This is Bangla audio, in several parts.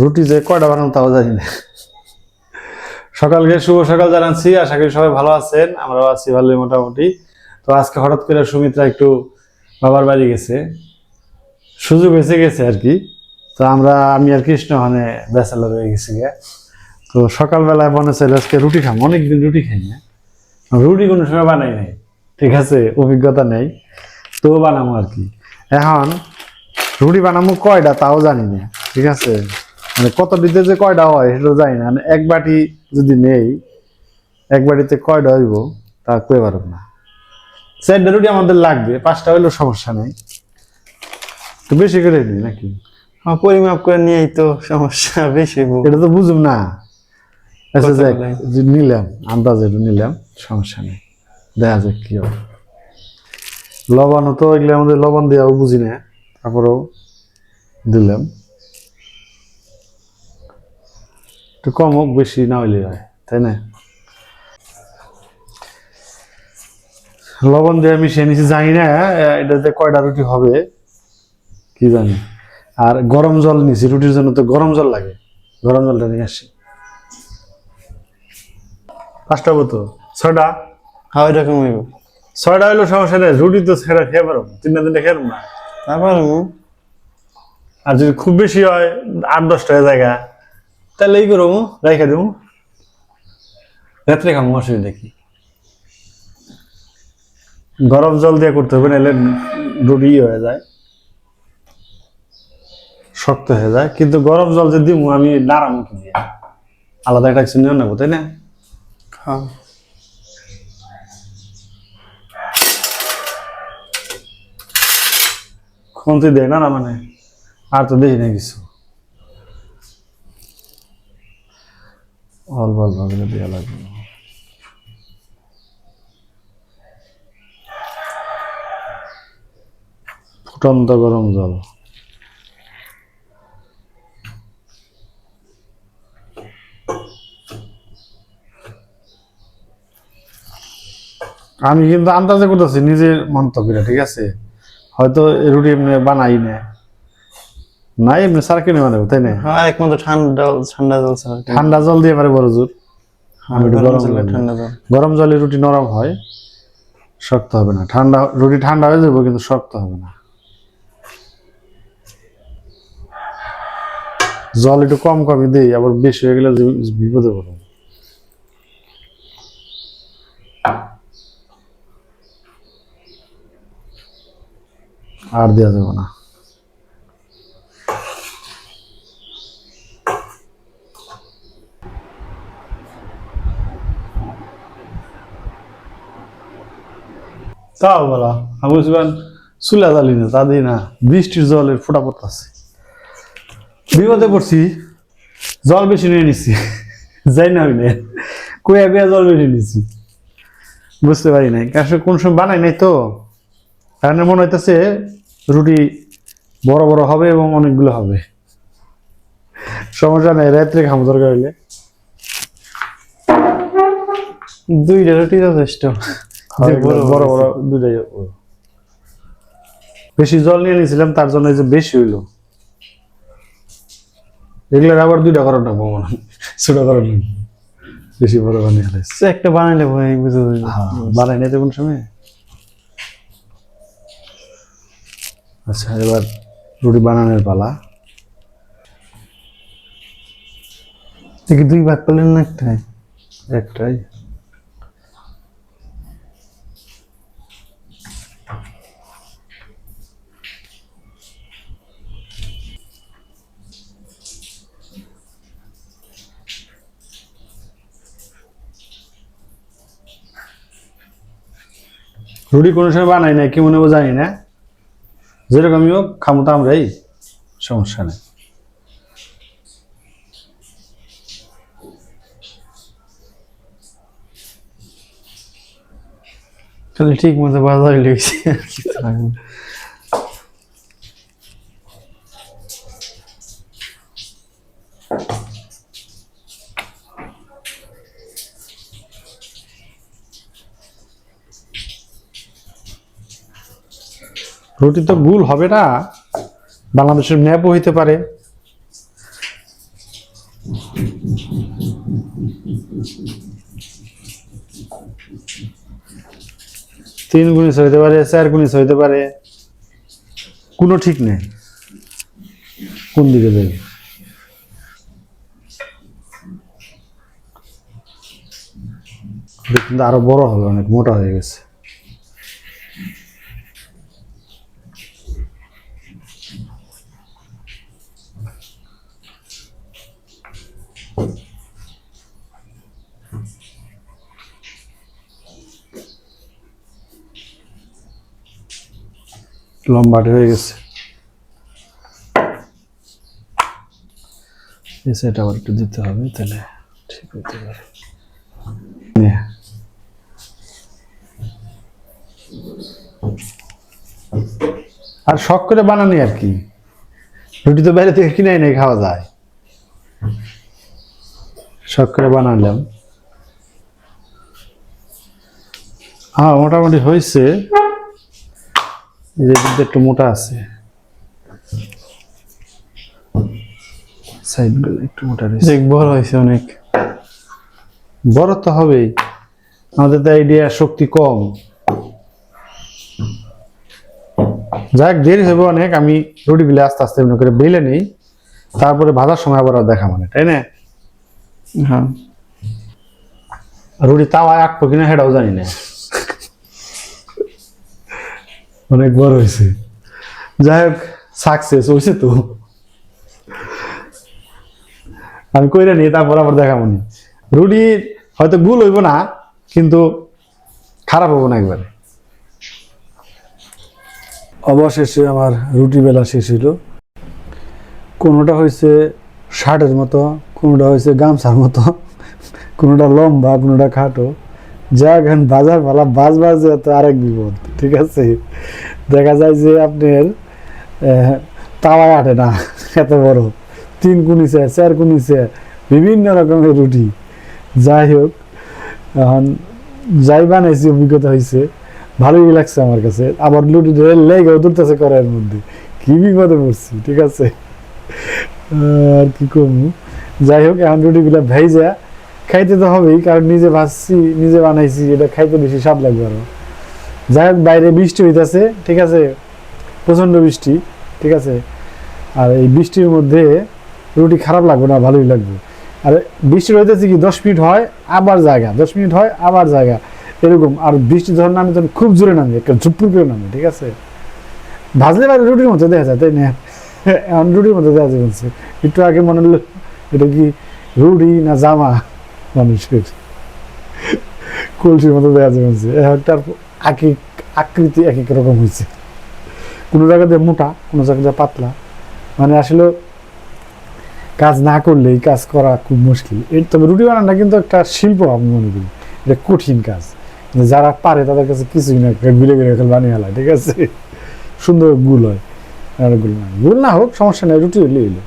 রুটি যে কয়টা বানানো তাও জানি না। সকালকে শুভ সকাল জানাচ্ছি, আশা করি সবাই ভালো আছেন, আমরাও আছি ভালোই মোটামুটি। তো আজকে হঠাৎ করে সুমিত্রা একটু বাবার বাড়ি গেছে, সুযোগ এসে গেছে আর কি। তো আমরা, আমি আর কৃষ্ণ ওখানে ব্যাচেলার হয়ে গেছি গে তো সকালবেলায় মনে ছিল আজকে রুটি খাম অনেকদিন রুটি খাই না। রুটি কোনো সময় বানাই নাই, ঠিক আছে, অভিজ্ঞতা নেই, তো বানাবো আর কি। এখন রুটি বানাবো কয়টা তাও জানি না, ঠিক আছে। মানে কত দিতে যে কয়টা হয় সেটা জানি না। মানে এক বাটি যদি নেই এক বাটিতে কয়টা হইব তা কয়ে পারব না। চারটা রুটি আমাদের লাগবে পাঁচটা হইলেও সমস্যা নেই। তো বেশি করে নিই নাকি? হ্যাঁ পরিমাপ করে নিয়েই তো সমস্যা বেশি হইবো। এটা তো বুঝুম না। আচ্ছা যাক নিলাম আন্দাজ একটু নিলাম সমস্যা নেই। দেখা যাক কি হবে লবণও তো এগুলো আমাদের লবণ দেওয়াও বুঝি না তারপরেও দিলাম। একটু কম হোক বেশি না হইলে হয় তাই না? লবণ দিয়ে মিশিয়ে নিছি জানি না এটাতে কয়টা রুটি হবে কি জানি। আর গরম জল নিছি রুটির জন্য তো গরম জল লাগে গরম জলটা নিয়ে আসি। পাঁচটা মতো ছয়টা? হ্যাঁ ওইরকম হইব। ছয়টা হইল সমস্যা নেই রুটি তো ছেড়া খেয়ে পারো তিনটা তিনটা খেয়ে পারব না। তারপর আর যদি খুব বেশি হয় আট দশটা জায়গা তাহলে এই করব রেখে দেবো রাত্রে খাব অসুবিধা কি গরম জল দিয়ে করতে হবে নাহলে রুটি ইয়ে হয়ে যায়। শক্ত হয়ে যায়। কিন্তু গরম জল যে দিব আমি নাড়াম কি দিয়ে। আলাদা একটা কিছু নিয়ে নেব তাই না? হ্যাঁ। খুন্তি দেয় না না মানে? আর তো দেখি না কিছু। অল্প অল্প করে দেওয়া লাগবে। ফুটন্ত গরম জল। আমি কিন্তু আন্দাজে করতেছি, নিজের মন্তব্যটা ঠিক আছে? হয়তো রুটি এমনি বানাই না। না এমনি সার কিনে বানাবো তাই না হ্যাঁ একমাত্র ঠান্ডা ঠান্ডা জল ছাড়া ঠান্ডা জল দিয়ে পারে বড় জোর। আমি একটু গরম জলে জল ঠান্ডা জল। গরম জলে রুটি নরম হয় শক্ত হবে না। ঠান্ডা রুটি ঠান্ডা হয়ে যাবে কিন্তু শক্ত হবে না। জল একটু কম কমই দিই আবার বেশি হয়ে গেলে বিপদে পড়ব। আর দেওয়া যাবে না। তাও বলা আমি বুঝবেন চুলা জ্বালি না, তা না, বৃষ্টির জলের ফোটা পড়তেছে। বিপদে পড়ছি, জল বেশি নিয়ে নিছি, যাই না হইলে, কুয়া কুয়া জল বেশি নিছি। বুঝতে পারি নাই আসলে কোন সময় বানাই নাই তো, কারণে মনে হইতেছে রুটি বড় বড় হবে এবং অনেকগুলো হবে। সমস্যা নেই, রাত্রে খামো দরকার হইলে। দুইটা রুটি যথেষ্ট। বড় বড় বড় দুটাই বেশি জল নিয়ে নিয়েছিলাম তার জন্য যে বেশি হইল। এগুলোর আবার দুইটা করার না মনে হয় ছোট করার না বেশি বড় বানিয়ে ফেলেছি। সে একটা বানাইলে ভাই বুঝে যাবে। বানাই নাই তো কোন সময়। আচ্ছা এবার রুটি বানানোর পালা। দেখি দুই ভাগ করলেন না একটাই? একটাই। রুটি কোনো সময় বানাই না কি মনে হবে জানি না। যেরকমই হোক, খামো তো আমরাই, সমস্যা নেই। তাহলে ঠিক মতো বাজারে লেগেছে রুটি তো গুল হবে না। বাংলাদেশের ম্যাপও হইতে পারে। তিন গুণিস হইতে পারে, চার গুণিস হইতে পারে। কোনো ঠিক নেই। কোন দিকে দেবে কিন্তু আরও বড় হবে, অনেক মোটা হয়ে গেছে। লম্বাটে হয়ে গেছে। সেটা আবার একটু দিতে হবে, তাহলে ঠিক হতে পারে। আর শখ করে বানানি আর কি। রুটি তো বাইরে থেকে কিনে এনে খাওয়া যায়। শখ করে বানালাম। হ্যাঁ মোটামুটি হয়েছে যে দিকটা একটু মোটা আছে। সাইডগুলো একটু মোটা রয়েছে। দেখ বড় হয়েছে অনেক। বড় তো হবেই। আমাদের তো আইডিয়া শক্তি কম। যাক দেরি হবে অনেক আমি রুটি গুলো আস্তে আস্তে এমনি করে বেলে নেই। তারপরে ভাজার সময় আবার আর দেখা মানে তাই না? হ্যাঁ। রুটি তাওয়ায় আঁকবো কিনা সেটাও জানি না। অনেক বড় হয়েছে। যাই হোক সাকসেস হয়েছে তো। আমি কইরা নিয়ে তারপর আবার দেখাবো নি। রুটি হয়তো ভুল হইব না, কিন্তু খারাপ হব না একবারে। অবশেষে আমার রুটি বেলা শেষ হইল। কোনোটা হয়েছে শার্টের মতো, কোনোটা হয়েছে গামছার মতো, কোনোটা লম্বা, কোনোটা খাটো। যা এখন বাজার ভালা বাজ বাজে তো আরেক বিপদ। ঠিক আছে? দেখা যায় যে আপনার তাওয়ায় আটে না, এত বড়। তিন কুনিছে, চার কুনিছে, বিভিন্ন রকমের রুটি। যাই হোক, এখন যাই বানাইছি, অভিজ্ঞতা হয়েছে ভালোই লাগছে আমার কাছে। আবার লুটি লেগেও দূরতেছে করার মধ্যে। কি বিপদে পড়ছি, ঠিক আছে? আর কি করব? যাই হোক, এখন রুটিগুলো ভেজা। খাইতে তো হবেই, কারণ নিজে ভাজছি, নিজে বানাইছি, এটা খাইতে বেশি স্বাদ লাগবে আরও। যাই হোক, বাইরে বৃষ্টি হইতেছে, ঠিক আছে? প্রচণ্ড বৃষ্টি, ঠিক আছে? আর এই বৃষ্টির মধ্যে রুটি খারাপ লাগবে না, ভালোই লাগবে। আর বৃষ্টি হইতেছে কি, দশ মিনিট হয়, আবার জায়গা, দশ মিনিট হয়, আবার জায়গা। এরকম, আর বৃষ্টি যখন নামে তখন খুব জোরে নামে, একটা ঝুপুর করে নামে, ঠিক আছে? ভাজলে বাইরে রুটির মতো দেখা যায়, তাই না? এখন রুটির মতো দেখা বলছে, একটু আগে মনে হলো, এটা কি রুটি না জামা? মানুষের। কলসির মতো দেখা যায়, বলছে। একটার এক এক আকৃতি এক এক রকম হয়েছে? কোনো জায়গাতে মোটা, কোনো জায়গাতে পাতলা। মানে আসলে কাজ না করলে এই কাজ করা খুব মুশকিল। এর তবে রুটি বানানোটা কিন্তু একটা শিল্প আমি মনে করি। এটা কঠিন কাজ। যারা পারে তাদের কাছে কিছুই না গুলে গুলে খেলে বানিয়ে হেলায় ঠিক আছে? সুন্দর গুল হয়। আর গুল না গুল না হোক, সমস্যা নেই, রুটি হইলে হইল।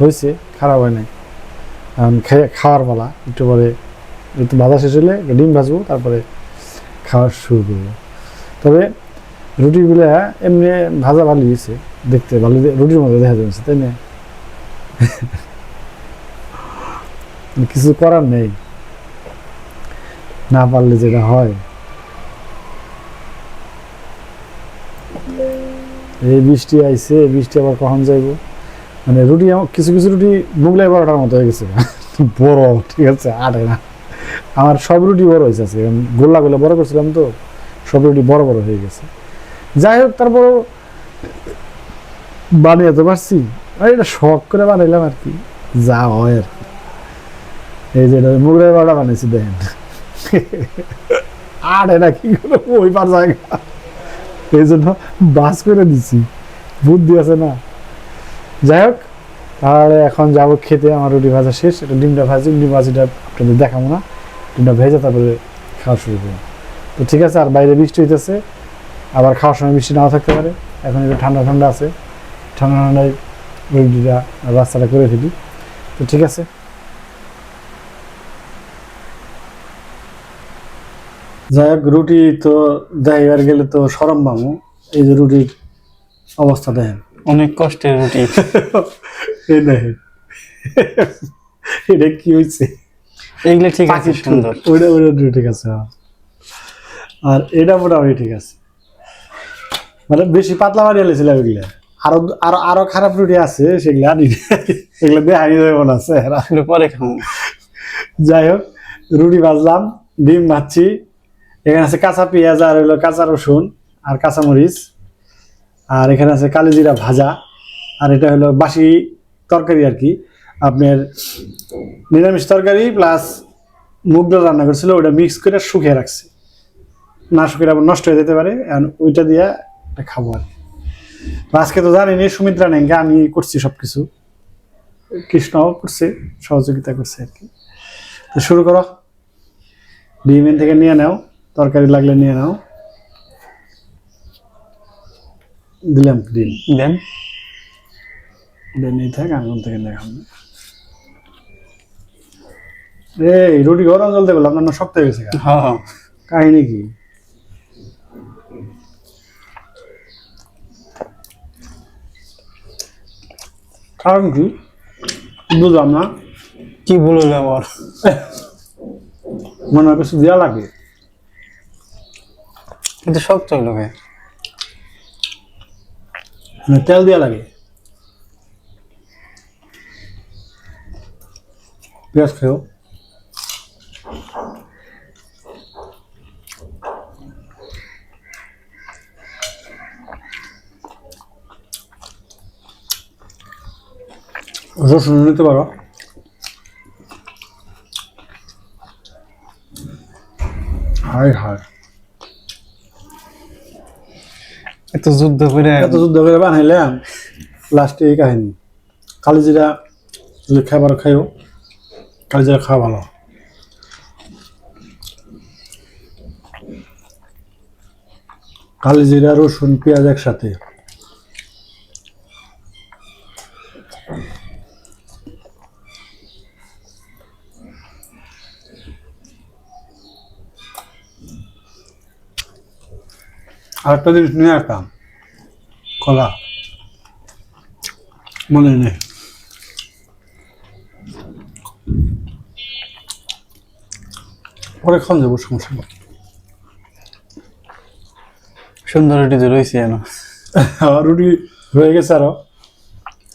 হয়েছে, খারাপ হয় নাই। খাওয়ার পালা, একটু পরে একটু ভাজা শেষ হলে ডিম ভাজবো, তারপরে খাওয়া শুরু। করব তবে রুটিগুলো এমনি ভাজা ভালো হয়েছে দেখতে ভালো রুটির মধ্যে দেখা যাচ্ছে, তাই না? কিছু করার নেই। না পারলে যেটা হয়। এই বৃষ্টি আইছে, এই বৃষ্টি আবার কখন যাইব? মানে রুটি কিছু কিছু রুটি মুগলাই বারোটার মতো হয়ে গেছে। বড়, ঠিক আছে, আটে না। আমার সব রুটি বড় হয়েছে গোল্লা গোল্লা বড় করছিলাম তো, সব রুটি বড় বড় হয়ে গেছে। যাই হোক, তারপর বানিয়ে তো পারছি। আর এটা শখ করে বানাইলাম আর কি, যা হয় আর কি। এই যে মুগলাই বারোটা বানিয়েছি দেখেন। আর এটা কি করে ওই পার জায়গা? এই জন্য বাস করে দিছি। বুদ্ধি আছে না। যাই হোক তাহলে এখন যাব খেতে, আমার রুটি ভাজা শেষ। এটা ডিমটা ভাজি, ডিম ভাজিটা আপনাদের দেখাবো না। ডিমটা ভেজে তারপরে খাওয়া শুরু করব। তো ঠিক আছে আর বাইরে বৃষ্টি হইতেছে আবার খাওয়ার সময় বৃষ্টি নাও থাকতে পারে। এখন একটু ঠান্ডা ঠান্ডা আছে। ঠান্ডা ঠান্ডায় রুটিটা রাস্তাটা করে ফেলি। তো ঠিক আছে। যাই হোক রুটি তো দেখাইবার গেলে তো সরম বামু এই যে রুটির অবস্থা দেখেন। অনেক কষ্টের রুটি। এই দেখেন। এটা কি হয়েছে এগুলো ঠিক আছে সুন্দর। ওইটা ওইটা ঠিক আছে হ্যাঁ। আর এটা মোটামুটি ঠিক আছে। মানে বেশি পাতলা বানিয়ে লেছিলাম এগুলা আরও আরও আরও খারাপ রুটি আছে সেগুলো আনি এগুলো দিয়ে হানি দেবে মনে আছে এগুলো পরে খাব। যাই হোক রুটি ভাজলাম ডিম ভাজছি। এখানে আছে কাঁচা পেঁয়াজ আর হলো কাঁচা রসুন আর কাঁচা মরিচ আর এখানে আছে কালিজিরা ভাজা। আর এটা হলো বাসি তরকারি আর কি। আপনার নিরামিষ তরকারি প্লাস মুগ ডাল রান্না করছিল ওটা মিক্স করে শুকিয়ে রাখছি। না শুকিয়ে আবার নষ্ট হয়ে যেতে পারে আর ওইটা দিয়ে এটা খাব আর। তো আজকে তো জানিনি সুমিত্রা নেঙ্গে আমি করছি সব কিছু কৃষ্ণও করছে সহযোগিতা করছে আর কি। তো শুরু করো। ডিমেন থেকে নিয়ে নাও তরকারি লাগলে নিয়ে নাও। দিলাম ডিম দেন ডিম নিয়ে থাক আঙুল থেকে দেখাম এই রুটি গরম জল দেবো আপনার শক্ত হয়ে গেছে। হ্যাঁ হ্যাঁ। কাহিনী কি? কারণ কি? বুঝলাম না। কি বলল আবার? মনে হয় কিছু দেওয়া লাগে। কিন্তু শক্ত হইল তেল দেওয়া লাগে। পেঁয়াজ খেও রসুন নিতে পারো। হায় হায়। এত যুদ্ধ করে এত যুদ্ধ করে বানাইলাম লাস্টে এই কাহিনী। কালিজিরা যদি খাবার খাইও কালিজিরা খাওয়া ভালো। কালিজিরা রসুন, পেঁয়াজ একসাথে। আরেকটা জিনিস নিয়ে আসতাম কলা। মনে নেই। পরে খান যাব, সমস্যা সুন্দর রুটি তো রয়েছে যেন রুটি হয়ে গেছে আরও।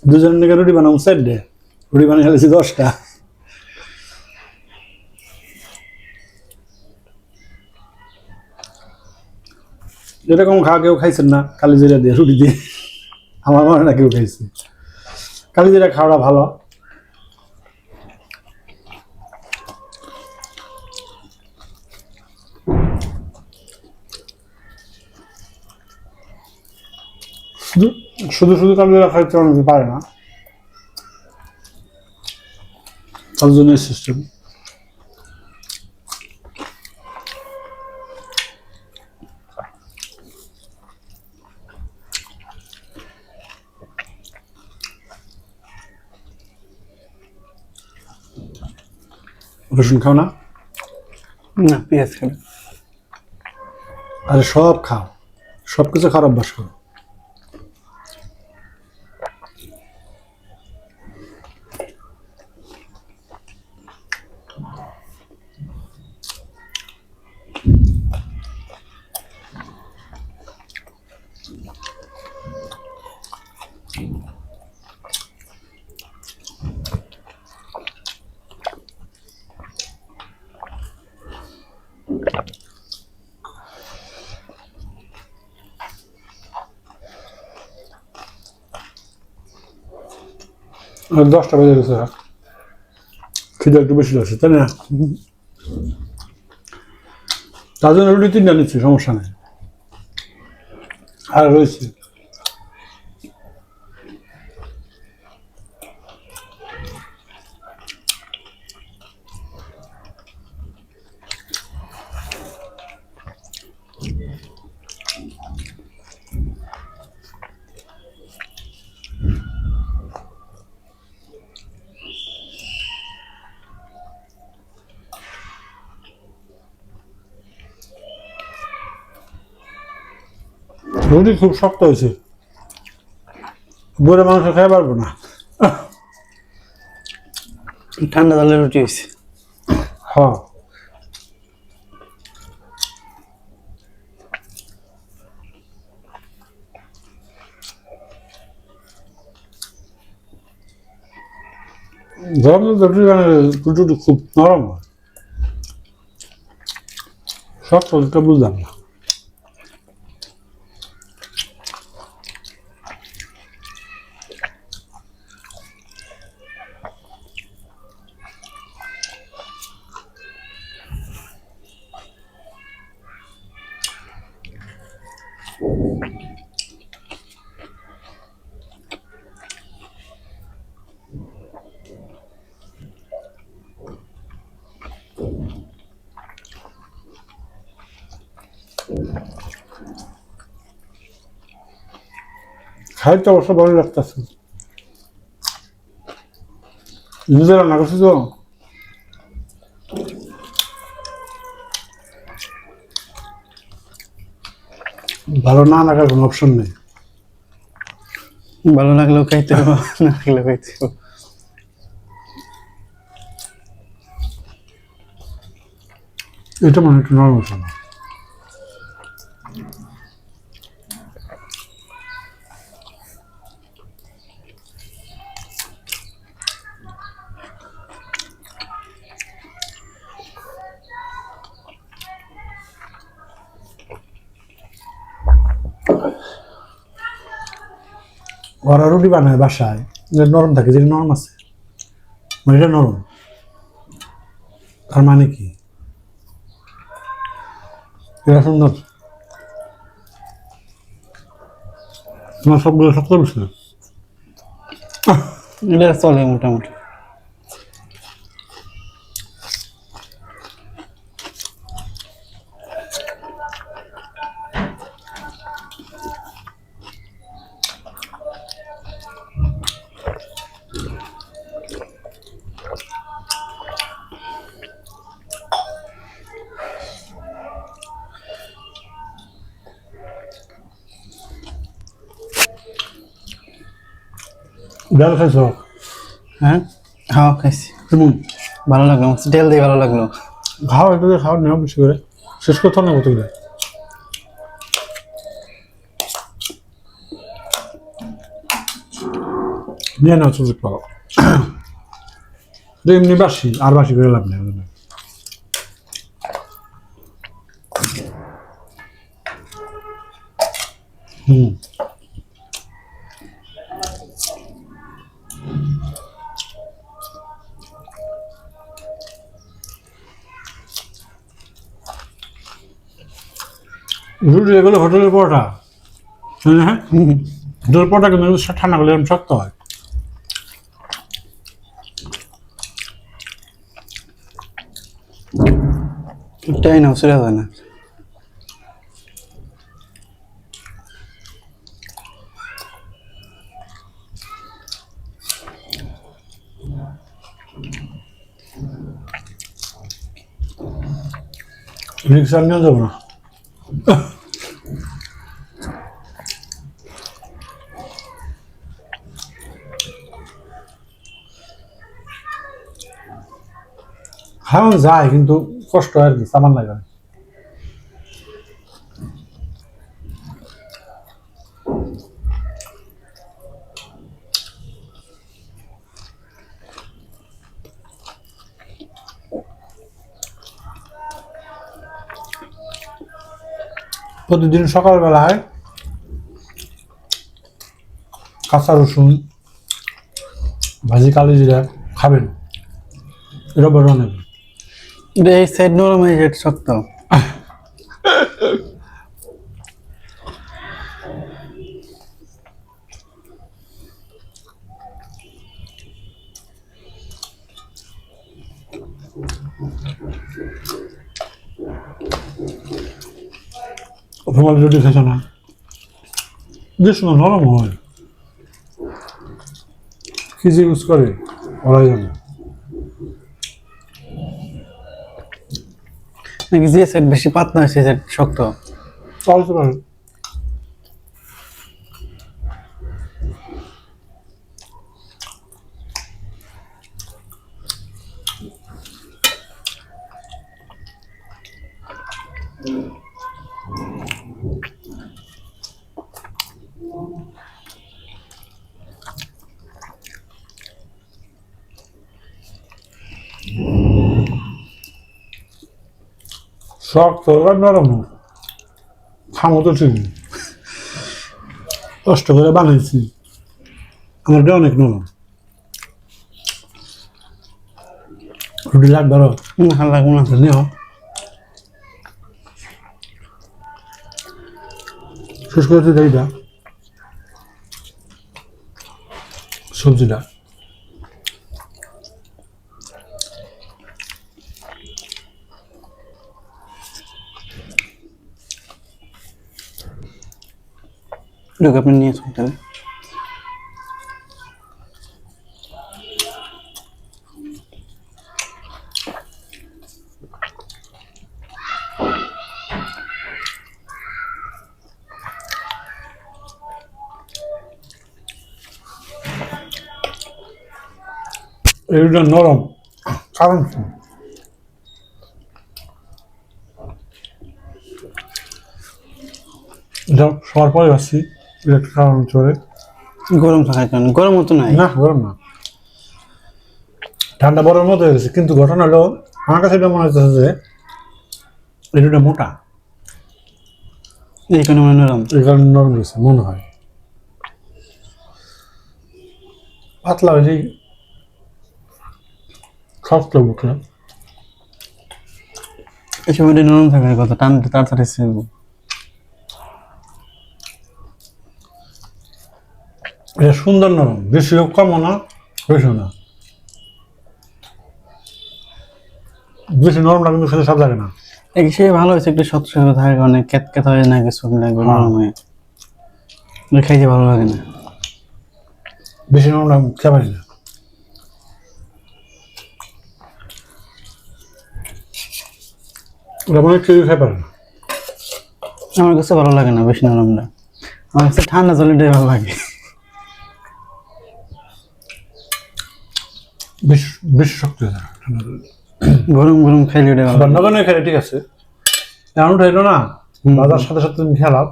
দুজন নাকি রুটি বানাবো, চার ডে রুটি বানিয়ে ফেলেছি দশটা। এরকম খাওয়া কেউ খাইছেন না, কালি জিরা দিয়ে রুটি দিয়ে। আমার মনে না কেউ খাইছে। কালি জিরা খাওয়াটা ভালো। শুধু শুধু শুধু কালো জিরা খাইতে অনেকে পারে না। তার জন্য সিস্টেম রসুন খাও না? না পেঁয়াজ খাবে। আরে সব খাও। সব কিছু খারাপ অভ্যাস করো। দশটা বেজে গেছে। খিদে একটু বেশি লাগছে, তাই না? তার জন্য রুটি তিনটা নিচ্ছি, সমস্যা নেই। আর রয়েছে। রুটি খুব শক্ত হয়েছে। বুড়ো মাংস খেয়ে পারব না। ঠান্ডা জলের রুটি হয়েছে। হ্যাঁ। গরম রুটি বানালে রুটি খুব নরম হয়। পদ্ধতিটা বুঝলাম না। খাইতে অবশ্য ভালো লাগতেছে। রান্না করছি তো? ভালো না লাগার কোনো অপশন নেই। ভালো লাগলেও খাইতে না লাগলেও খাইতে এটা মানে একটু নরম না ওরা রুটি বানায় বাসায় নরম থাকে যে নরম আছে। মানে এটা নরম। তার মানে কি? এটা সুন্দর। তোমার সবগুলো শক্ত বসে এটা চলে মোটামুটি। ডাল খাইছ? হ্যাঁ? হ্যাঁ খাইছি। কেমন? ভালো লাগল তেল দিয়ে ভালো লাগল। খাও একটু দিয়ে খাও নেওয়া বেশি করে। শেষ করতে না কতগুলো নিয়ে নাও সুযোগ পাও এমনি বাসি আর বাসি করে লাভ নেই হুম। রুটি এগুলো হোটেলের পরোটা। হ্যাঁ? হোটেলের পরোটা কিন্তু ঠান্ডা করলে এরকম শক্ত হয়। এটাই না উসুরা হয় না। রিক্সা নিয়ে যাব না। হ্যাঁ যায় কিন্তু কষ্ট হয় আর কি সামান লাগে প্রতিদিন সকালবেলায় কাঁচা রসুন ভাজি কালি জিরা খাবেন। এটা বড় নেবেন এই সাইড নরম রুমাল রুটি খেয়েছ না বেশ নরম হয়। কি যে ইউজ করে ওরাই জানে। নাকি যে সেট বেশি পাতলা হয় সেট শক্ত? চলতে পারে শক্ত আর নরম খামো তো ঠিক কষ্ট করে বানাইছি। আমারটা অনেক নরম। রুটি লাগবে আরও। না লাগবো না নিও। শেষ করে দিই সবজিটা। ঢুকে আপনি নিয়ে আসুন তাহলে। এইটা নরম। কারণ? এটা সবার পরে আসছি। একটা কারণ চলে গরম থাকার কারণে। গরম মতো নাই। না গরম না। ঠান্ডা বরফের মতো হয়ে গেছে কিন্তু ঘটনা হলো আমার কাছে এটা মনে হচ্ছে যে এটা মোটা। এই কারণে মানে নরম। এই কারণে নরম রয়েছে মনে হয়। পাতলা হয়ে যায় শক্ত বুকলা এই সময়টা নরম থাকার কথা টান তাড়াতাড়ি এটা সুন্দর নরম বেশি কমও না বেশি না। বেশি নরম না কিন্তু খেতে স্বাদ লাগে না। এই সে ভালো হয়েছে একটু সত্য সত্য থাকার কারণে ক্যাত ক্যাত হয় না কিছু লাগবে হ্যাঁ। নরম হয়ে। খাইতে ভালো লাগে না। বেশি নরম খেতে পারি না। মনে হয় কেউ পারে না। আমার কাছে ভালো লাগে না বেশি নরমটা আমার কাছে ঠান্ডা জলটাই ভালো লাগে। বেশি বেশি শক্ত। গরম গরম খাইলে। রান্না খেলে ঠিক আছে। এমন উঠাইলো না। বাজার সাথে সাথে তুমি খেলাম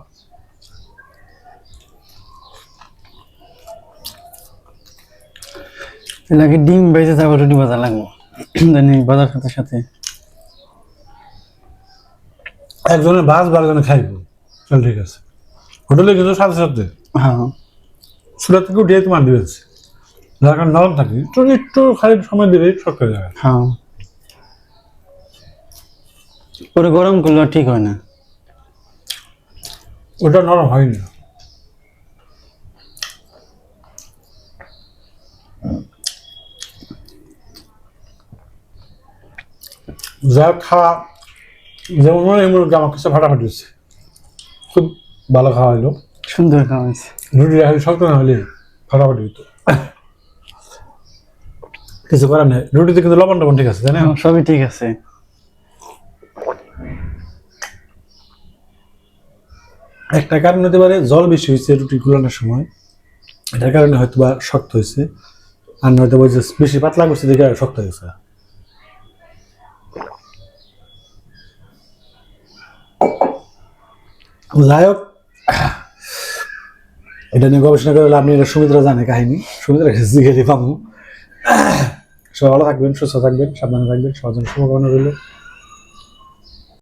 লাগে ডিম বেজে যাব রুটি ভাজা লাগবো? জানি বাজার সাথে সাথে। একজনে ভাজ বারজনে খাইবো। চল ঠিক আছে। হোটেলে কিন্তু সাথে সাথে? হ্যাঁ। সুরাত থেকে উঠিয়ে তোমার দিয়েছে। যার কারণে নরম থাকে। একটু একটু খালি সময় দিলে শক্ত হয়ে যাবে। হ্যাঁ। পরে গরম করলে ঠিক হয় না। ওটা নরম হয় না যা খাওয়া যেমন মনে হয় এমন আমার কাছে ফাটাফাটি হচ্ছে। খুব ভালো খাওয়া হলো। সুন্দর খাওয়া হয়েছে। রুটি রাখলে শক্ত না হলে ফাটাফাটি হতো। কিছু করার নেই। রুটিতে কিন্তু লবণ টবণ ঠিক আছে তাই না? সবই ঠিক আছে। একটা কারণ হতে পারে জল বেশি হয়েছে রুটি গুলানোর সময়। এটার কারণে হয়তো বা শক্ত হয়েছে। আর নয়তো বা বেশি পাতলা করছে দেখে শক্ত হয়েছে যাই হোক এটা নিয়ে গবেষণা করে আপনি এটা সুমিত্রা জানে কাহিনী। সুমিত্রা জিজ্ঞেস পাবো। সবাই ভালো থাকবেন সুস্থ থাকবেন সাবধানে থাকবেন সবার জন্য শুভকামনা